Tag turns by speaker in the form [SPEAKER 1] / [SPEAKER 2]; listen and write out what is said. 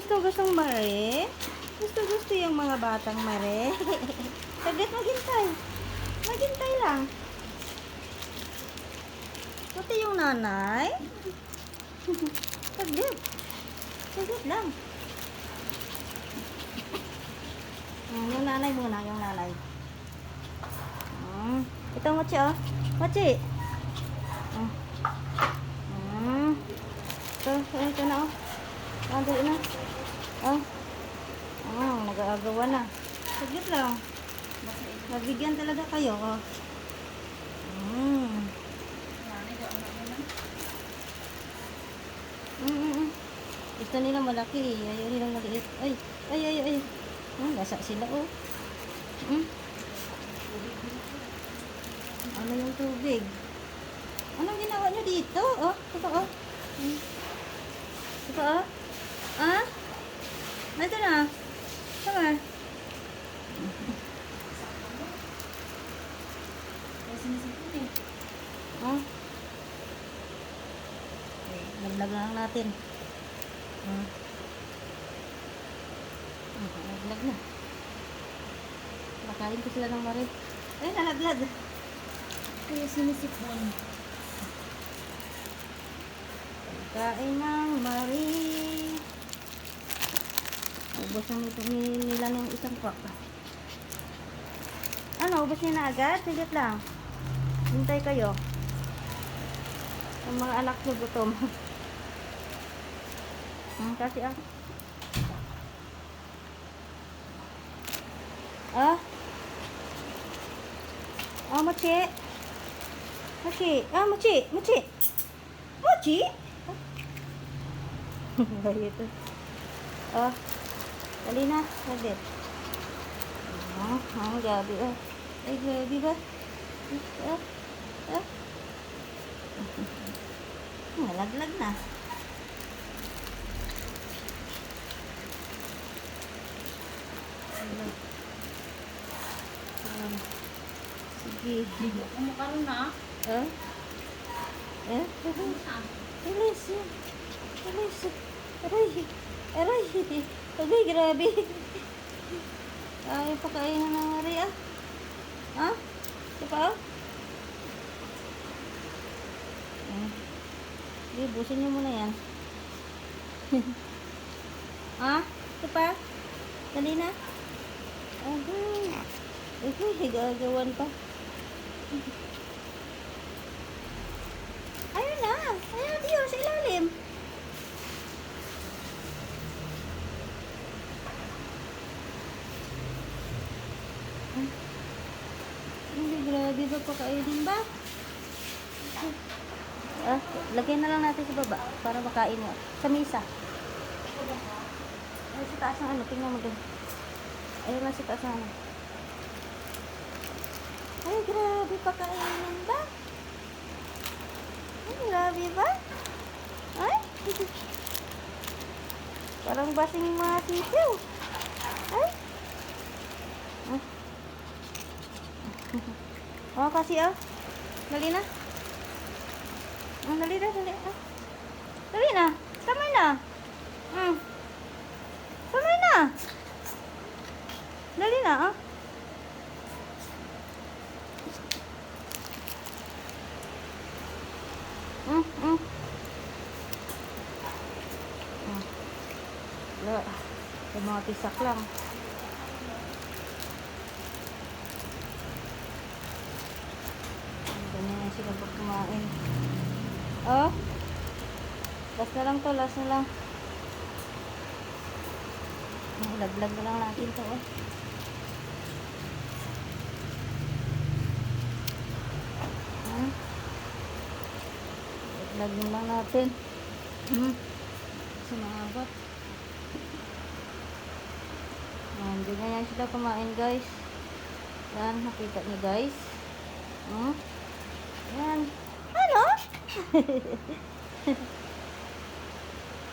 [SPEAKER 1] gusto-gustong mare. Gusto-gusto yung mga batang mare. Saglit maghintay. Maghintay lang. Pati yung nanay. Saglit. Saglit lang. Hmm, yung nanay muna, yung nanay. Hmm. Ito, Mochi, oh. Mochi. Hmm. Hmm. Ito, ito, na, oh. Ah, dali na. Oh. Oh, nag-aagawa na. Saglit lang. Nabigyan talaga kayo, oh. Hmm. Mm, mm, mm. Gusto nila malaki. Ayaw nilang maliit. Ay, ay, ay, ay. Hmm, nasa sila, oh. Hmm. Ano yung tubig? Anong ginawa nyo dito? Oh, ito oh. Hmm. Ito oh. Ah? Ito na. Tama. Oh. Okay, Laglag lang natin. Hmm. Hmm, Laglag na. Bakain ko sila ng mari. Ay, nalaglag.
[SPEAKER 2] Kaya sinisipon.
[SPEAKER 1] Kain ng Ubus na nito ni- nila ng isang pack. Ano, ubus niya na agad? Sigit lang. Hintay kayo. Ang mga anak niyo gutom. hmm, kasi ah. Ah? Ah, mochi. Mochi. Ah, mochi. Mochi. Mochi? Bayo ito. Oh. Dali na. Saglit. Oh, oh, gabi. Oh. Ay, gabi ba? Ah, ah. Nalaglag na. Ah, Sige.
[SPEAKER 2] Ligo ko mo karon na.
[SPEAKER 1] Ah? Eh? Alis yan. Alis. Aray. Aray. Aray, grabe. Ay, pakainin ng Aray ah. Ha? Pa ah? Eh. Sige, busin niyo muna yan. ha? Ito pa? Dali na. Agoy. Agoy, gagawan pa. Ayun na. Ayun, Dio, sa ilalim. Hindi, grabe ba pakainin ba? Ah, lagyan na lang natin sa baba para makain mo. Sa misa. Ay, sa taas ng ano, tingnan mo doon. Ayun lang sa taas ng ano. Ay, grabe pakainin ba? Ay, grabe ba? Ay? Parang basing mga sisiw. Ay? Oh, kasi oh. Dali na. Oh, dali na, dali na. Dali na. Tama na. Hmm. Tama na. Dali na, oh. Mm, mm. Mm. Wala. Yung mga pisak lang. Ganyan sila pag kumain. Oh? Last na lang to, last na lang. Oh, laglag na lang natin to, oh. Hmm? Lagyan lang natin. Hmm. Sumagot. Yan, hindi na yan sila kumain guys. Yan, nakita niyo guys. Hmm? Yan. Ano?